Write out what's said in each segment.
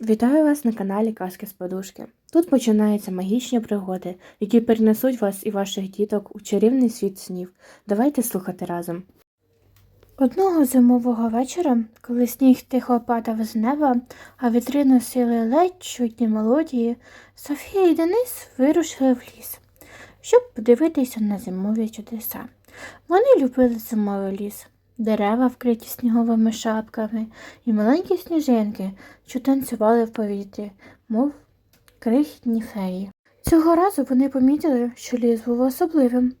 Вітаю вас на каналі Казки з Подушки. Тут починаються магічні пригоди, які перенесуть вас і ваших діток у чарівний світ снів. Давайте слухати разом. Одного зимового вечора, коли сніг тихо падав з неба, а вітри носили ледь чутні мелодії, Софія і Денис вирушили в ліс, щоб подивитися на зимові чудеса. Вони любили зимовий ліс, дерева, вкриті сніговими шапками, і маленькі сніжинки, що танцювали в повітрі, мов крихітні феї. Цього разу вони помітили, що ліс був особливим.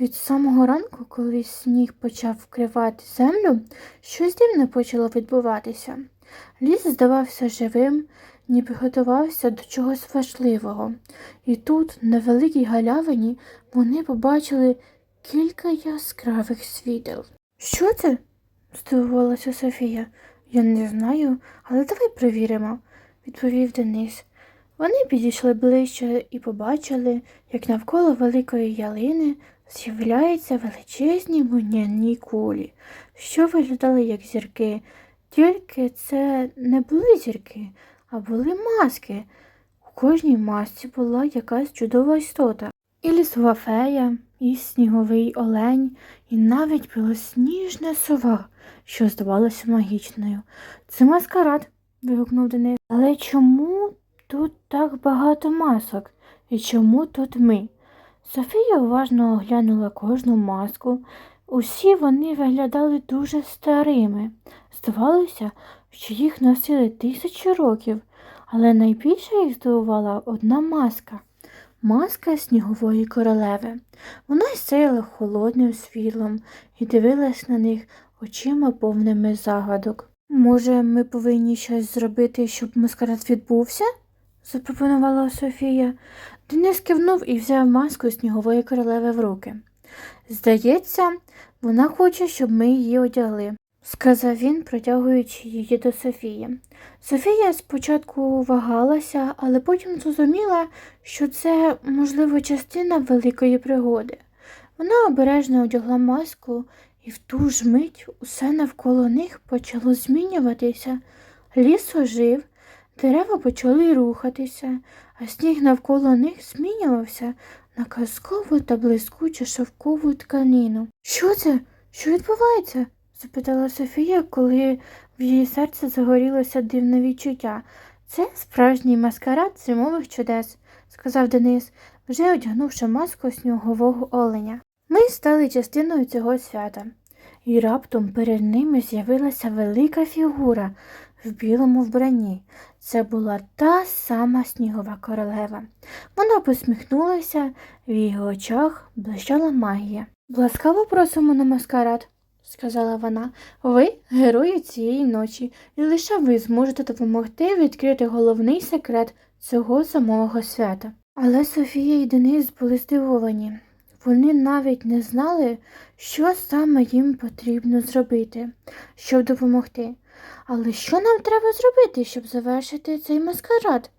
Від самого ранку, коли сніг почав вкривати землю, щось дивне почало відбуватися. Ліс здавався живим, ніби готувався до чогось важливого. І тут, на великій галявині, вони побачили кілька яскравих світел. Що це? здивувалася Софія. Я не знаю, але давай перевіримо, відповів Денис. Вони підійшли ближче і побачили, як навколо великої ялини з'являються величезні вогняні кулі, що виглядали як зірки. Тільки це не були зірки, а були маски. У кожній масці була якась чудова істота. І лісова фея, і сніговий олень, і навіть білосніжна сова, що здавалася магічною. Це маскарад, вигукнув Денис. Але чому тут так багато масок? І чому тут ми? Софія уважно оглянула кожну маску. Усі вони виглядали дуже старими. Здавалося, що їх носили тисячі років, але найбільше їх здивувала одна маска. Маска снігової королеви. Вона сяяла холодним світлом і дивилась на них очима повними загадок. Може, ми повинні щось зробити, щоб маскарад відбувся? запропонувала Софія. Денис кивнув і взяв маску снігової королеви в руки. Здається, вона хоче, щоб ми її одягли, сказав він, протягуючи її до Софії. Софія спочатку вагалася, але потім зрозуміла, що це, можливо, частина великої пригоди. Вона обережно одягла маску, і в ту ж мить усе навколо них почало змінюватися. Ліс ожив, дерева почали рухатися, а сніг навколо них змінювався на казкову та блискучу шовкову тканину. Що це? Що відбувається? Запитала Софія, коли в її серці загорілося дивне відчуття. Це справжній маскарад зимових чудес, сказав Денис, вже одягнувши маску снігового оленя. Ми стали частиною цього свята, і раптом перед ними з'явилася велика фігура в білому вбранні. Це була та сама снігова королева. Вона посміхнулася, в її очах блищала магія. Ласкаво просимо на маскарад, сказала вона. Ви герої цієї ночі, і лише ви зможете допомогти відкрити головний секрет цього самого свята. Але Софія і Денис були здивовані. Вони навіть не знали, що саме їм потрібно зробити, щоб допомогти. Але що нам треба зробити, щоб завершити цей маскарад?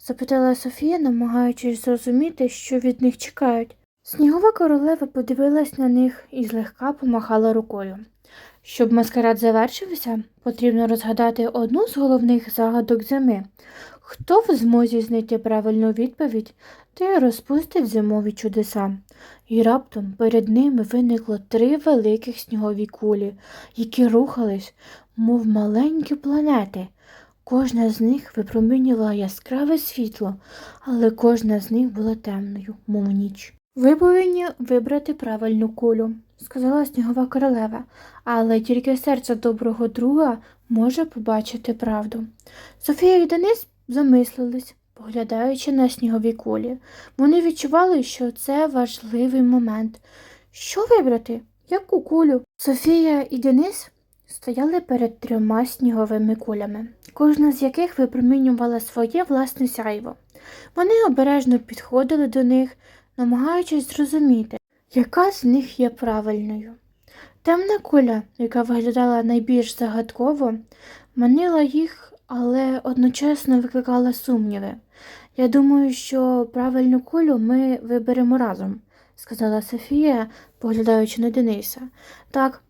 запитала Софія, намагаючись зрозуміти, що від них чекають. Снігова королева подивилась на них і злегка помахала рукою. Щоб маскарад завершився, потрібно розгадати одну з головних загадок зими. Хто в змозі знайти правильну відповідь, той розпустить зимові чудеса. І раптом перед ними виникло три великих снігові кулі, які рухались, мов маленькі планети. Кожна з них випромінювала яскраве світло, але кожна з них була темною, мов ніч. Ви повинні вибрати правильну кулю, сказала снігова королева, але тільки серце доброго друга може побачити правду. Софія і Денис замислились, поглядаючи на снігові кулі. Вони відчували, що це важливий момент. Що вибрати? Яку кулю? Софія і Денис стояли перед трьома сніговими кулями, кожна з яких випромінювала своє власне сяйво. Вони обережно підходили до них, намагаючись зрозуміти, яка з них є правильною. Темна куля, яка виглядала найбільш загадково, манила їх, але одночасно викликала сумніви. Я думаю, що правильну кулю ми виберемо разом, сказала Софія, поглядаючи на Дениса. Так,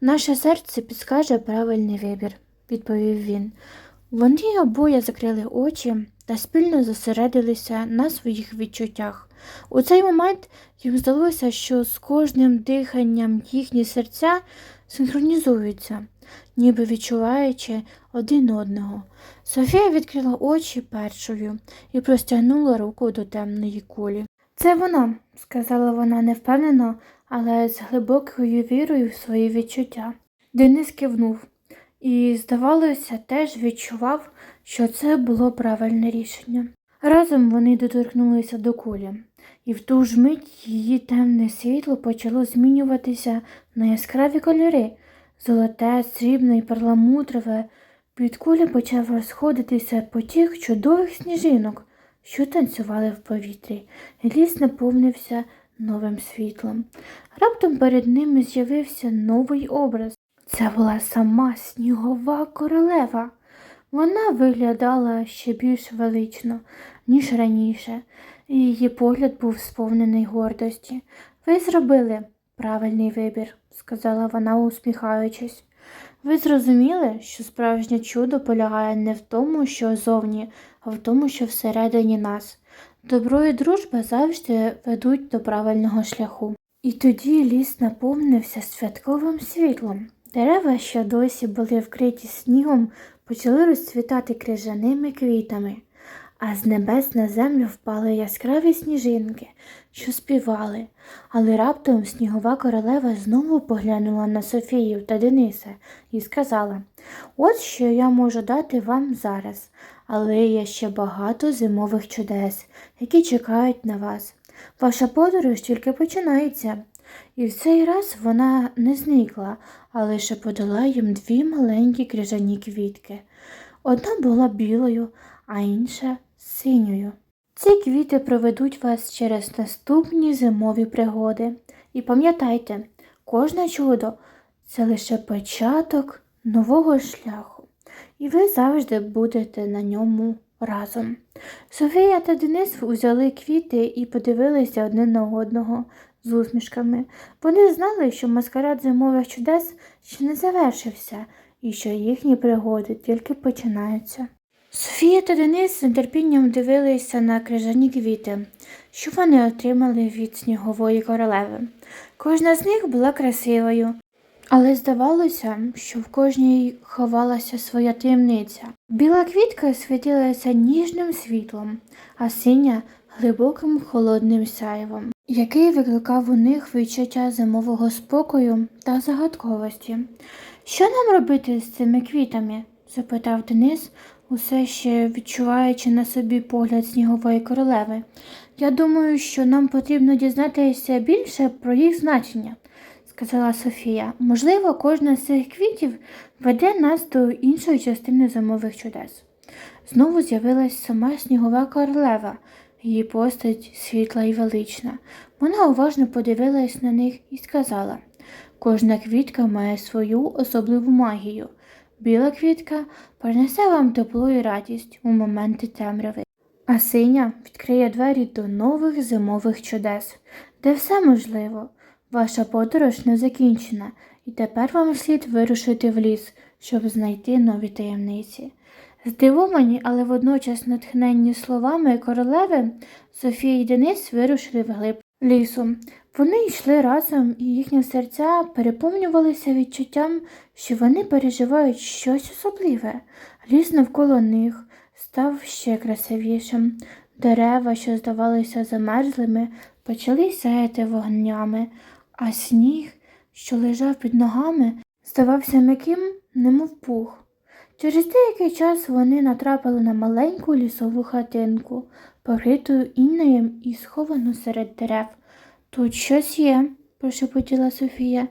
наше серце підскаже правильний вибір, відповів він. Вони обоє закрили очі та спільно зосередилися на своїх відчуттях. У цей момент їм здалося, що з кожним диханням їхні серця синхронізуються, ніби відчуваючи один одного. Софія відкрила очі першою і простягнула руку до темної кулі. Це вона, сказала вона невпевнено, але з глибокою вірою в свої відчуття. Денис кивнув і, здавалося, теж відчував, що це було правильне рішення. Разом вони доторкнулися до кулі, і в ту ж мить її темне світло почало змінюватися на яскраві кольори золоте, срібне і перламутрове. Під кулі почав розходитися потік чудових сніжинок, що танцювали в повітрі, і ліс наповнився новим світлом. Раптом перед ними з'явився новий образ. Це була сама снігова королева. Вона виглядала ще більш велично, ніж раніше, її погляд був сповнений гордості. Ви зробили правильний вибір, сказала вона, усміхаючись. Ви зрозуміли, що справжнє чудо полягає не в тому, що зовні, а в тому, що всередині нас. Добро і дружба завжди ведуть до правильного шляху. І тоді ліс наповнився святковим світлом. Дерева, що досі були вкриті снігом, почали розцвітати крижаними квітами, а з небес на землю впали яскраві сніжинки, що співали. Але раптом снігова королева знову поглянула на Софію та Дениса і сказала: От що я можу дати вам зараз, але є ще багато зимових чудес, які чекають на вас. Ваша подорож тільки починається. І в цей раз вона не зникла, а лише подала їм дві маленькі крижані квітки. Одна була білою, а інша синьою. Ці квіти проведуть вас через наступні зимові пригоди. І пам'ятайте, кожне чудо це лише початок нового шляху, і ви завжди будете на ньому разом. Софія та Денис взяли квіти і подивилися одне на одного з усмішками. Вони знали, що маскарад зимових чудес ще не завершився і що їхні пригоди тільки починаються. Софія та Денис з нетерпінням дивилися на крижані квіти, що вони отримали від снігової королеви. Кожна з них була красивою, але здавалося, що в кожній ховалася своя таємниця. Біла квітка світилася ніжним світлом, а синя глибоким холодним сяйвом, який викликав у них відчуття зимового спокою та загадковості. Що нам робити з цими квітами? запитав Денис, усе ще відчуваючи на собі погляд снігової королеви. Я думаю, що нам потрібно дізнатися більше про їх значення, сказала Софія. Можливо, кожна з цих квітів веде нас до іншої частини зимових чудес. Знову з'явилась сама снігова королева, її постать світла і велична. Вона уважно подивилась на них і сказала кожна квітка має свою особливу магію. Біла квітка принесе вам тепло і радість у моменти темряви, а синя відкриє двері до нових зимових чудес, де все можливо. Ваша подорож не закінчена, і тепер вам слід вирушити в ліс, щоб знайти нові таємниці. Здивовані, але водночас натхненні словами королеви, Софія і Денис вирушили вглиб лісу. Вони йшли разом, і їхні серця переповнювалися відчуттям, що вони переживають щось особливе. Ліс навколо них став ще красивішим. Дерева, що здавалися замерзлими, почали сяяти вогнями, а сніг, що лежав під ногами, здавався м'яким, немов пух. Через деякий час вони натрапили на маленьку лісову хатинку, покриту інеєм і сховану серед дерев. Тут щось є, прошепотіла Софія.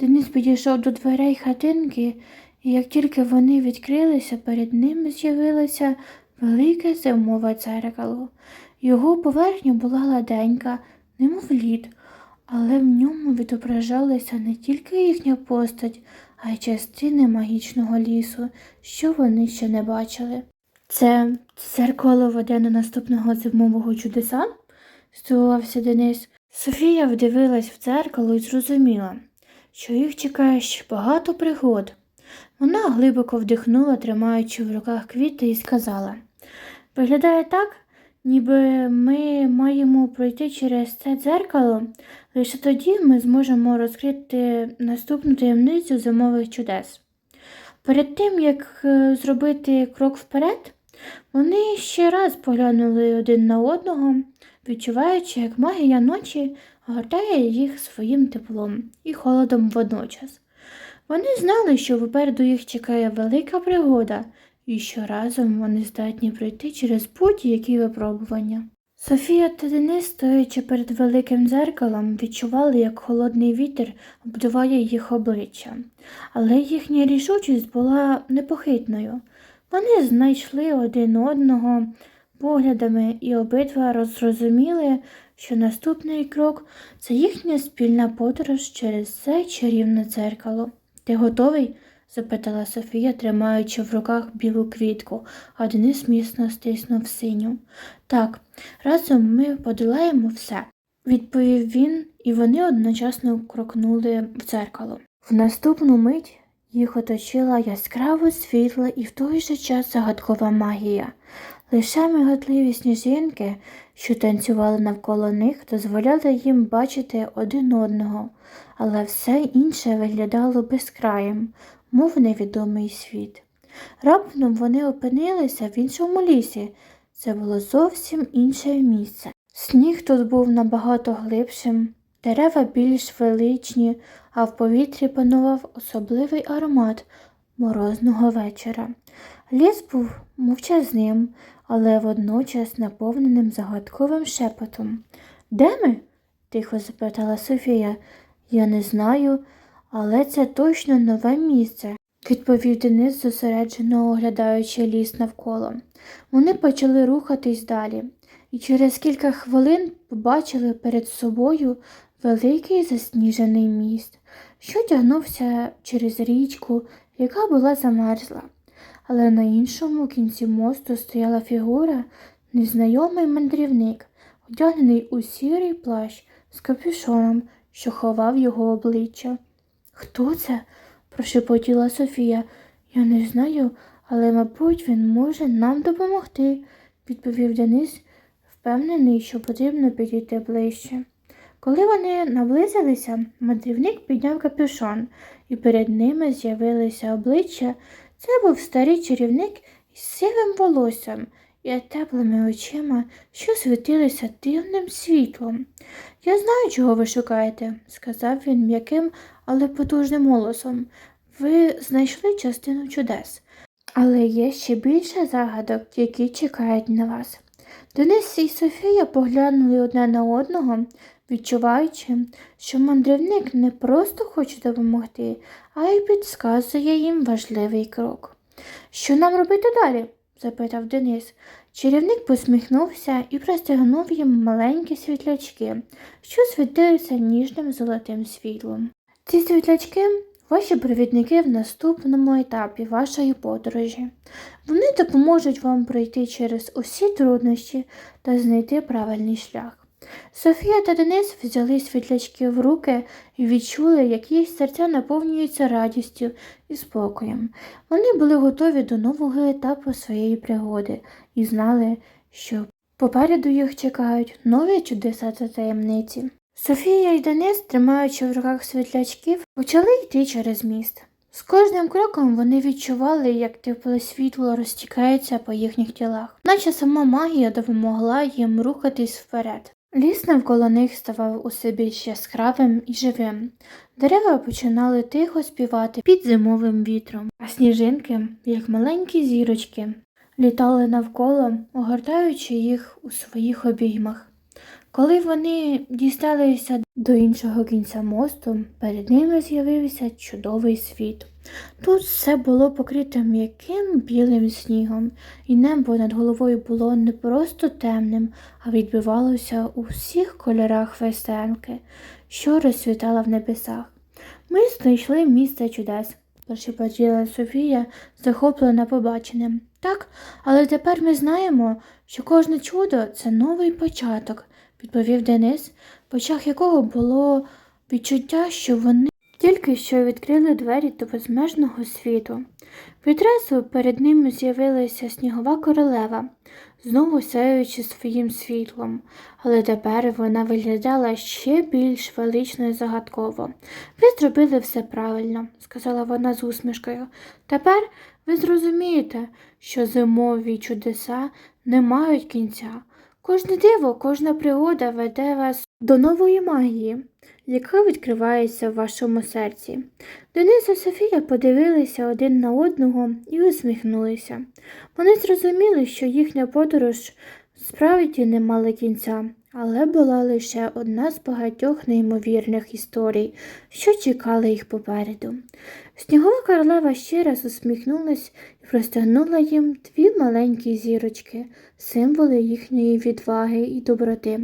Денис підійшов до дверей хатинки, і як тільки вони відкрилися, перед ним з'явилося велике зимове дзеркало. Його поверхня була гладенька, немов лід, але в ньому відображалася не тільки їхня постать, а й частини магічного лісу, що вони ще не бачили. Це дзеркало веде до наступного зимового чудеса? здивувався Денис. Софія вдивилась в дзеркало і зрозуміла, що їх чекає ще багато пригод. Вона глибоко вдихнула, тримаючи в руках квіти, і сказала Виглядає так, ніби ми маємо пройти через це дзеркало, лише тоді ми зможемо розкрити наступну таємницю зимових чудес. Перед тим, як е, зробити крок вперед, вони ще раз поглянули один на одного, відчуваючи, як магія ночі гортає їх своїм теплом і холодом водночас. Вони знали, що попереду їх чекає велика пригода, і що разом вони здатні пройти через будь-які випробування. Софія та Денис, стоячи перед великим дзеркалом, відчували, як холодний вітер обдуває їх обличчя, але їхня рішучість була непохитною. Вони знайшли один одного поглядами і обидва зрозуміли, що наступний крок це їхня спільна подорож через це чарівне дзеркало. Ти готовий? запитала Софія, тримаючи в руках білу квітку, а Денис міцно стиснув синю. Так, разом ми подолаємо все, відповів він, і вони одночасно крокнули в дзеркало. В наступну мить їх оточила яскраво світла і в той же час загадкова магія. Лише миготливі сніжинки, що танцювали навколо них, дозволяли їм бачити один одного, але все інше виглядало безкраєм, мов невідомий світ. Раптом вони опинилися в іншому лісі. Це було зовсім інше місце. Сніг тут був набагато глибшим, дерева більш величні, а в повітрі панував особливий аромат морозного вечора. Ліс був мовчазним, але водночас наповненим загадковим шепотом. Де ми? тихо запитала Софія. Я не знаю, але це точно нове місце, відповів Денис, зосереджено оглядаючи ліс навколо. Вони почали рухатись далі, і через кілька хвилин побачили перед собою великий засніжений міст, що тягнувся через річку, яка була замерзла. Але на іншому кінці мосту стояла фігура, незнайомий мандрівник, одягнений у сірий плащ з капюшоном, що ховав його обличчя. Хто це? прошепотіла Софія. Я не знаю, але, мабуть, він може нам допомогти, відповів Денис, впевнений, що потрібно підійти ближче. Коли вони наблизилися, мандрівник підняв капюшон, і перед ними з'явилися обличчя. Це був старий чарівник із сивим волоссям і теплими очима, що світилися дивним світлом. Я знаю, чого ви шукаєте, сказав він м'яким, але потужним голосом. Ви знайшли частину чудес, але є ще більше загадок, які чекають на вас. Денис і Софія поглянули одне на одного, відчуваючи, що мандрівник не просто хоче допомогти, а й підказує їм важливий крок. Що нам робити далі? запитав Денис. Чарівник посміхнувся і простягнув їм маленькі світлячки, що світилися ніжним золотим світлом. Ці світлячки ваші провідники в наступному етапі вашої подорожі. Вони допоможуть вам пройти через усі труднощі та знайти правильний шлях. Софія та Денис взяли світлячки в руки і відчули, як їх серця наповнюються радістю і спокоєм. Вони були готові до нового етапу своєї пригоди і знали, що попереду їх чекають нові чудеса та таємниці. Софія і Денис, тримаючи в руках світлячків, почали йти через міст. З кожним кроком вони відчували, як тепле світло розтікається по їхніх тілах, наче сама магія допомогла їм рухатись вперед. Ліс навколо них ставав усе більш яскравим і живим. Дерева починали тихо співати під зимовим вітром, а сніжинки, як маленькі зірочки, літали навколо, огортаючи їх у своїх обіймах. Коли вони дісталися до іншого кінця мосту, перед ними з'явився чудовий світ. Тут все було покрите м'яким білим снігом, і небо над головою було не просто темним, а відбивалося у всіх кольорах веселки, що розцвітала в небесах. Ми знайшли місце чудес, прошепотіла Софія, захоплена побаченим. Так, але тепер ми знаємо, що кожне чудо це новий початок, відповів Денис, в очах якого було відчуття, що вони тільки що відкрили двері до безмежного світу. Відразу перед ними з'явилася снігова королева, знову сяючи своїм світлом, але тепер вона виглядала ще більш велично і загадково. Ви зробили все правильно, сказала вона з усмішкою. Тепер ви зрозумієте, що зимові чудеса не мають кінця. Кожне диво, кожна пригода веде вас до нової магії, яка відкривається в вашому серці. Денис і Софія подивилися один на одного і усміхнулися. Вони зрозуміли, що їхня подорож справді не мала кінця, але була лише одна з багатьох неймовірних історій, що чекали їх попереду. Снігова королева ще раз усміхнулась і простягнула їм дві маленькі зірочки, символи їхньої відваги і доброти.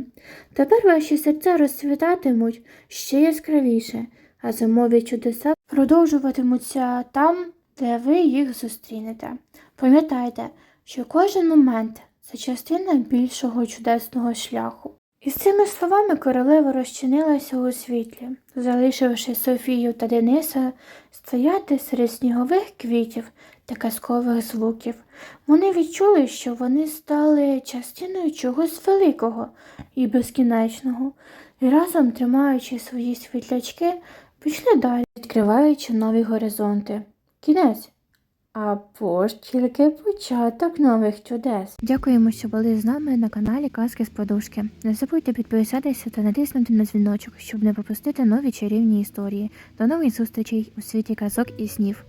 Тепер ваші серця розцвітатимуть ще яскравіше, а зимові чудеса продовжуватимуться там, де ви їх зустрінете. Пам'ятайте, що кожен момент це частина більшого чудесного шляху. І з цими словами королева розчинилася у світлі, залишивши Софію та Дениса стояти серед снігових квітів та казкових звуків. Вони відчули, що вони стали частиною чогось великого і безкінечного, і разом, тримаючи свої світлячки, пішли далі, відкриваючи нові горизонти. Кінець. Або ж тільки початок нових чудес. Дякуємо, що були з нами на каналі Казки з Подушки. Не забудьте підписатися та натиснути на дзвіночок, щоб не пропустити нові чарівні історії. До нових зустрічей у світі казок і снів.